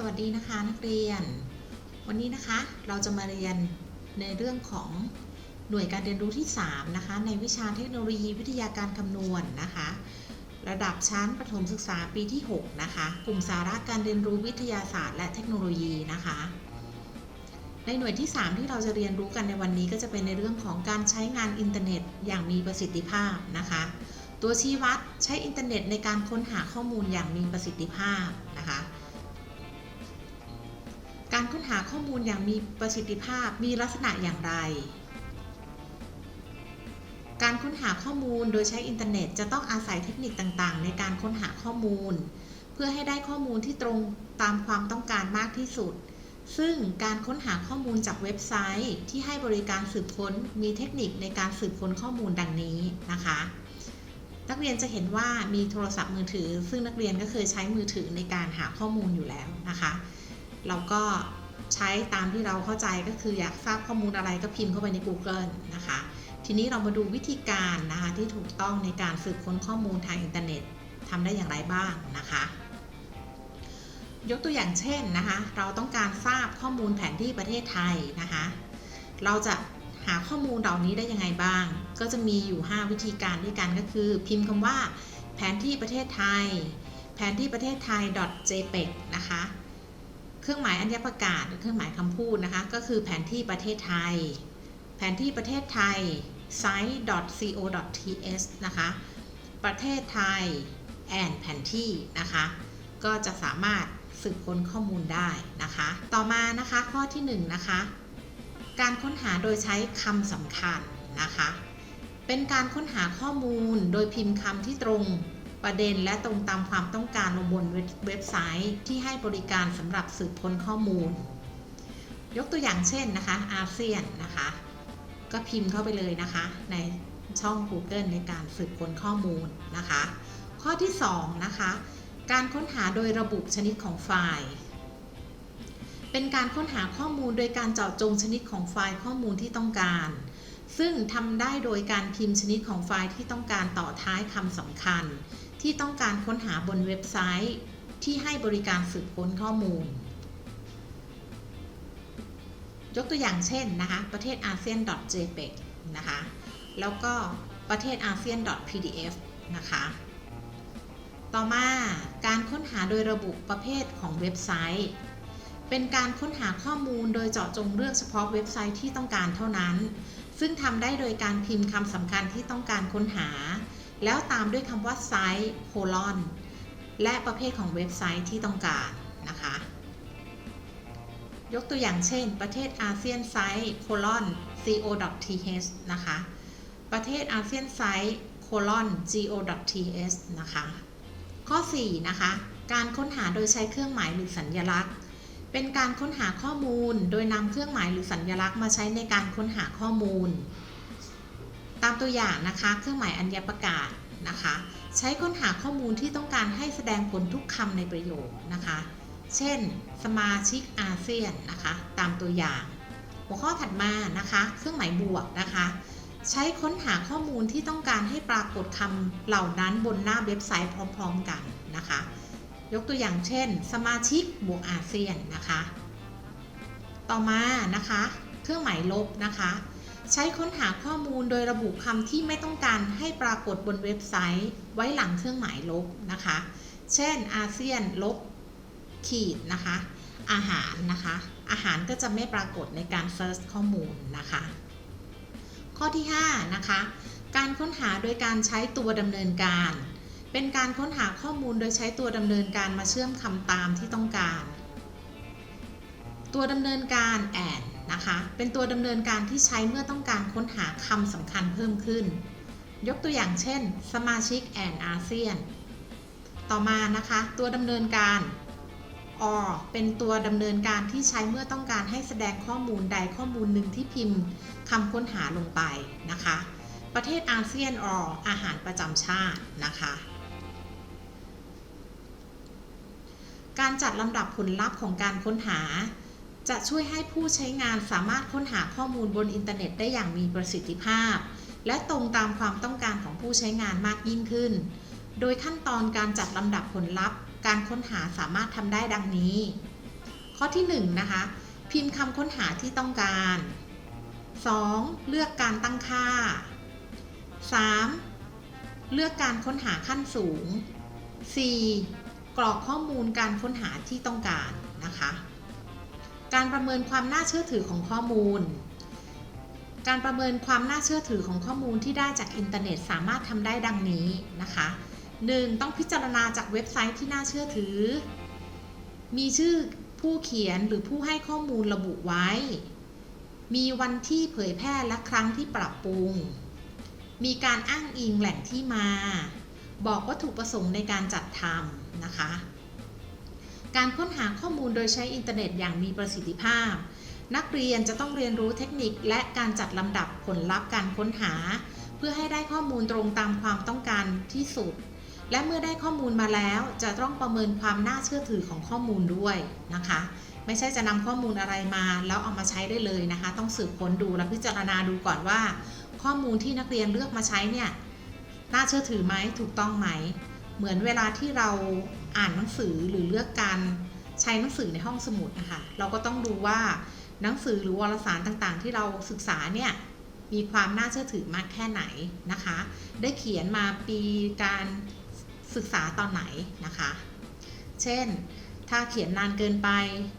สวัสดีนะคะนักเรียน วันนี้นะคะเราจะมาเรียนในเรื่องของหน่วยการเรียนรู้ที่ 3 นะคะ ในวิชาเทคโนโลยีวิทยาการคำนวณนะคะ ระดับชั้นประถมศึกษาปีที่ 6 นะคะ กลุ่มสาระการเรียนรู้วิทยาศาสตร์และเทคโนโลยีนะคะ ในหน่วยที่ 3 ที่เราจะเรียนรู้กันในวันนี้ก็จะเป็นในเรื่องของการใช้งานอินเทอร์เน็ต อย่างมีประสิทธิภาพนะคะ ตัวชี้วัดใช้อินเทอร์เน็ตในการค้นหาข้อมูลอย่างมีประสิทธิภาพนะคะ การค้นหาข้อมูลอย่างมีประสิทธิภาพมีลักษณะอย่างไร การค้นหาข้อมูลโดยใช้อินเทอร์เน็ต จะต้องอาศัยเทคนิคต่างๆ ในการค้นหาข้อมูล เพื่อให้ได้ข้อมูลที่ตรงตามความต้องการมากที่สุด ซึ่งการค้นหาข้อมูลจากเว็บไซต์ที่ให้บริการสืบค้นมีเทคนิคในการสืบค้นข้อมูลดังนี้นะคะนักเรียนจะเห็นว่ามีโทรศัพท์มือถือ ซึ่งนักเรียนก็เคยใช้มือถือในการหาข้อมูลอยู่แล้วนะคะ เราก็ใช้ตามที่เราเข้าใจก็คืออยากทราบข้อมูลอะไรก็พิมพ์เข้าไปใน Google นะคะ ทีนี้เรามาดูวิธีการนะคะที่ถูกต้องในการสืบค้นข้อมูลทางอินเทอร์เน็ตทำได้อย่างไรบ้างนะคะ ยกตัวอย่างเช่นนะคะ เราต้องการทราบข้อมูลแผนที่ประเทศไทยนะคะ เราจะหาข้อมูลเหล่านี้ได้ยังไงบ้าง ก็จะมีอยู่ 5 วิธีการด้วยกันก็คือ พิมพ์คำว่า แผนที่ประเทศไทย แผนที่ประเทศไทย .jpeg นะคะ เครื่องหมายอัญญประกาศหรือเครื่องหมายคำพูดนะคะ ก็คือแผนที่ประเทศไทย แผนที่ประเทศไทย site.co.th นะคะ ประเทศไทย and แผนที่นะคะ ก็จะสามารถสืบค้นข้อมูลได้นะคะ ต่อมานะคะข้อที่1นงนะคะ การค้นหาโดยใช้คำสำคัญนะคะ เป็นการค้นหาข้อมูลโดยพิมพ์คำที่ตรง ประเด็นและตรงตามความต้องการลงบนเว็บไซต์ที่ให้บริการสำหรับสืบค้นข้อมูล ยกตัวอย่างเช่นนะคะอาเซียนนะคะ ก็พิมพ์เข้าไปเลยนะคะ ในช่อง Google ในการสืบค้นข้อมูลนะคะ ข้อที่ 2 นะคะ การค้นหาโดยระบุชนิดของไฟล์ เป็นการค้นหาข้อมูลโดยการเจาะจงชนิดของไฟล์ข้อมูลที่ต้องการซึ่งทำได้โดยการพิมพ์ชนิดของไฟล์ที่ต้องการต่อท้ายคำสำคัญ ที่ต้องการค้นหาบนเว็บไซต์ที่ให้บริการสืบค้นข้อมูล ยกตัวอย่างเช่นนะคะประเทศอาเซียน .jpeg นะคะแล้วก็ประเทศอาเซียน .pdf นะคะต่อมาการค้นหาโดยระบุประเภทของเว็บไซต์ เป็นการค้นหาข้อมูลโดยเจาะจงเลือกเฉพาะเว็บไซต์ที่ต้องการเท่านั้น ซึ่งทำได้โดยการพิมพ์คำสำคัญที่ต้องการค้นหา แล้วตามด้วยคำว่าไซต์โคลอนและประเภทของเว็บไซต์ที่ต้องการนะคะ ยกตัวอย่างเช่น ประเทศอาเซียนไซต์โคลอน co.th นะคะ ประเทศอาเซียนไซต์โคลอน go.th นะคะ ข้อ 4 นะคะ การค้นหาโดยใช้เครื่องหมายหรือสัญลักษณ์ เป็นการค้นหาข้อมูลโดยนำเครื่องหมายหรือสัญลักษณ์มาใช้ในการค้นหาข้อมูลามตัวอย่างนะคะ เครื่องหมายอัญญประกาศนะคะ ใช้ค้นหาข้อมูลที่ต้องการให้แสดงผลทุกคำในประโยคนะคะ เช่น สมาชิกอาเซียนนะคะ ตามตัวอย่าง หัวข้อถัดมานะคะ เครื่องหมายบวกนะคะ ใช้ค้นหาข้อมูลที่ต้องการให้ปรากฏคำเหล่านั้นบนหน้าเว็บไซต์พร้อม ๆ กันนะคะ ยกตัวอย่างเช่น สมาชิกบวกอาเซียนนะคะ ต่อมานะคะ เครื่องหมายลบนะคะ ใช้ค้นหาข้อมูลโดยระบุคำที่ไม่ต้องการให้ปรากฏบนเว็บไซต์ ไว้หลังเครื่องหมายลบนะคะ เช่น อาเซียนลบขีดนะคะ อาหารนะคะ อาหารก็จะไม่ปรากฏในการเซิร์ชข้อมูลนะคะ ข้อที่ 5 นะคะ การค้นหาโดยการใช้ตัวดำเนินการ เป็นการค้นหาข้อมูลโดยใช้ตัวดำเนินการมาเชื่อมคำตามที่ต้องการ ตัวดำเนินการ and นะคะ เป็นตัวดำเนินการที่ใช้เมื่อต้องการค้นหาคำสำคัญเพิ่มขึ้น ยกตัวอย่างเช่น สมาชิก and อาเซียน ต่อมานะคะ ตัวดำเนินการ or เป็นตัวดำเนินการที่ใช้เมื่อต้องการให้แสดงข้อมูลใดข้อมูลหนึ่งที่พิมพ์คำค้นหาลงไปนะคะ ประเทศอาเซียน or อาหารประจำชาตินะคะการจัดลำดับผลลัพธ์ของการค้นหา จะช่วยให้ผู้ใช้งานสามารถค้นหาข้อมูลบนอินเทอร์เน็ตได้อย่างมีประสิทธิภาพ และตรงตามความต้องการของผู้ใช้งานมากยิ่งขึ้น โดยขั้นตอนการจัดลำดับผลลัพธ์ การค้นหาสามารถทำได้ดังนี้ ข้อที่1นะคะ พิมพ์คำค้นหาที่ต้องการ 2. เลือกการตั้งค่า 3. เลือกการค้นหาขั้นสูง 4. กรอกข้อมูลการค้นหาที่ต้องการนะคะ การประเมินความน่าเชื่อถือของข้อมูล การประเมินความน่าเชื่อถือของข้อมูลที่ได้จากอินเทอร์เน็ตสามารถทำได้ดังนี้นะคะ 1. ต้องพิจารณาจากเว็บไซต์ที่น่าเชื่อถือ มีชื่อผู้เขียนหรือผู้ให้ข้อมูลระบุไว้ มีวันที่เผยแพร่และครั้งที่ปรับปรุง มีการอ้างอิงแหล่งที่มา บอกวัตถุประสงค์ในการจัดทำนะคะ การค้นหาข้อมูลโดยใช้อินเทอร์เน็ตอย่างมีประสิทธิภาพ นักเรียนจะต้องเรียนรู้เทคนิคและการจัดลำดับผลลัพธ์การค้นหา เพื่อให้ได้ข้อมูลตรงตามความต้องการที่สุด และเมื่อได้ข้อมูลมาแล้วจะต้องประเมินความน่าเชื่อถือของข้อมูลด้วยนะคะ ไม่ใช่จะนำข้อมูลอะไรมาแล้วเอามาใช้ได้เลยนะคะ ต้องสืบค้นดูและพิจารณาดูก่อนว่า ข้อมูลที่นักเรียนเลือกมาใช้เนี่ยน่าเชื่อถือไหมถูกต้องไหม เหมือนเวลาที่เรา อ่านหนังสือหรือเลือกการใช้หนังสือในห้องสมุดนะคะเราก็ต้องดูว่าหนังสือหรือวารสารต่างๆ ที่เราศึกษาเนี่ยมีความน่าเชื่อถือมากแค่ไหนนะคะ ได้เขียนมาปีการศึกษาตอนไหนนะคะ เช่น ถ้าเขียนนานเกินไป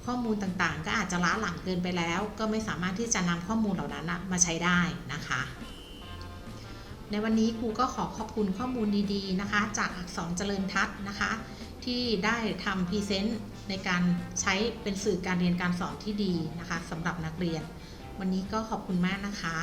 ข้อมูลต่างๆ ก็อาจจะล้าหลังเกินไปแล้ว ก็ไม่สามารถที่จะนำข้อมูลเหล่านั้นมาใช้ได้นะคะ ในวันนี้ครูก็ขอขอบคุณข้อมูลดีๆนะคะ จากอักษรเจริญทัศน์นะคะ ที่ได้ทำพรีเซนต์ในการใช้เป็นสื่อการเรียนการสอนที่ดีนะคะสำหรับนักเรียน วันนี้ก็ขอบคุณมากนะคะ